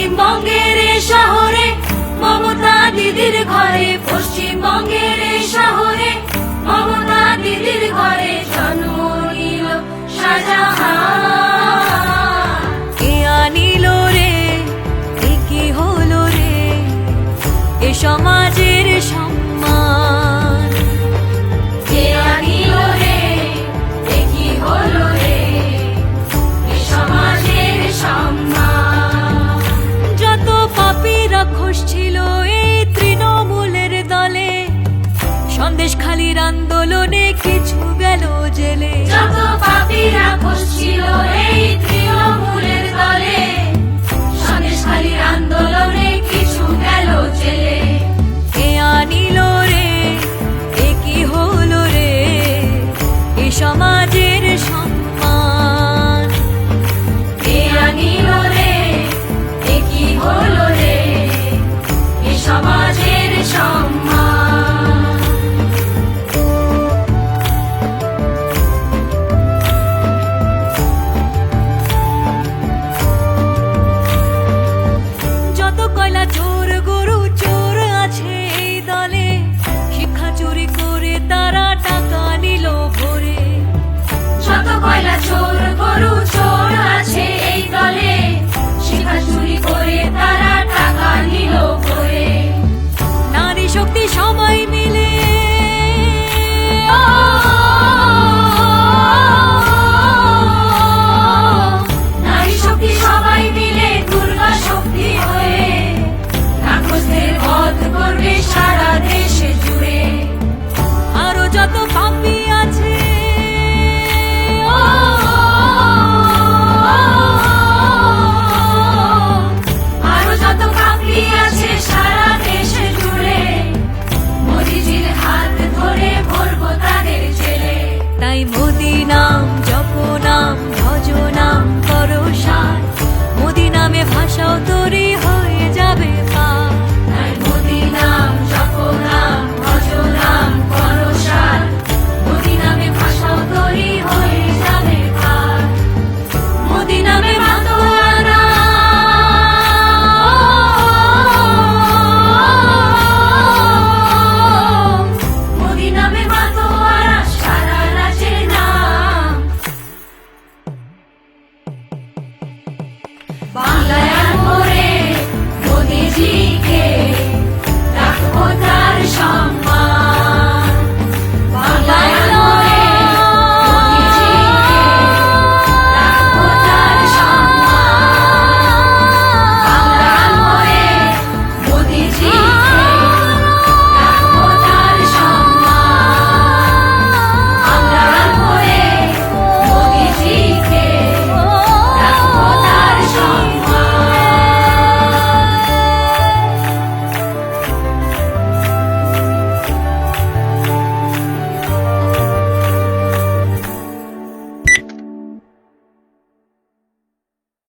পশ্চিমবঙ্গের শহরে মমতা দিদির ঘরে পশ্চিমবঙ্গের শহরে মমতা আন্দোলনে কিছু গেল জেলে। যত পাপীরা ছিল এই তৃণমূলের দলে সন্দেশখালীর আন্দোলনে কিছু গেল জেলে। আনিল রে এ কি হলো রে? এ সমাজের সম্মান। কে আনিল রে এ কি হলো রে? এ সমাজের সম্মান। চোর গরু, চোর আছে এই শিক্ষা চুরি করে তারা টাকা নিল ভরে। যত কয়লা চোর গরু, চোর 能。